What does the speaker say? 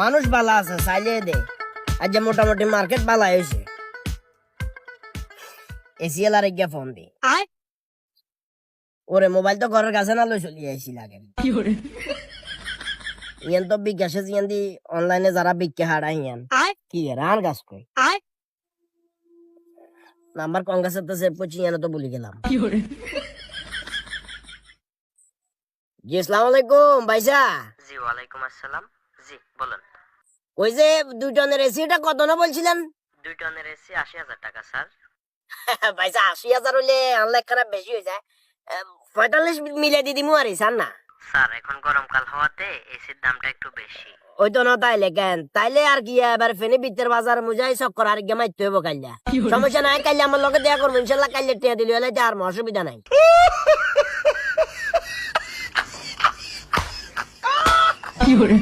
মানুষ বালা আছে চাইলে দে। আজ যে মোটামুটি মার্কেট বালা হয়েছে এসিএল আর গিয়া ফোন দি। ওরে মোবাইল তো ঘরের কাছে না লই চলি আইছি লাগে ইয়ান তো বিকাশে ইয়ান দি অনলাইনে যারা হাড়া ইয়ান। কি রান গাছ কই? নাম্বার কংগ্রেস তো সেভ করছি ইয়ান তো ভুলে গেলাম। জি আসসালামু আলাইকুম ভাইসা। জি ওয়ালাইকুম আসসালাম। জি বলুন। ওই যে দুই টনের এসিটা কত না বলছিলেন? দুই টনের এসি আশি হাজার টাকা স্যার। পয়সা আশি হাজার হলে আনলাইক খারাপ বেশি হয়ে যায়। পঁয়তাল্লিশ মিলে দিয়ে দিমু আর স্যার না? স্যার এখন গরমকাল হওয়াতে এসির দামটা একটু বেশি। ওই তো না তাইলে কেন? তাইলে আর কি এবার ফেনি বিত্তের বাজার মুজাই চক্কর আর গিয়ে মাইতে হইব কাইলা। সমস্যা নাই কাইলে আমার লগে দেয়া করব ইনশাল্লাহ কাইলে টিয়া দিলে হলে আর অসুবিধা নাই। 有人。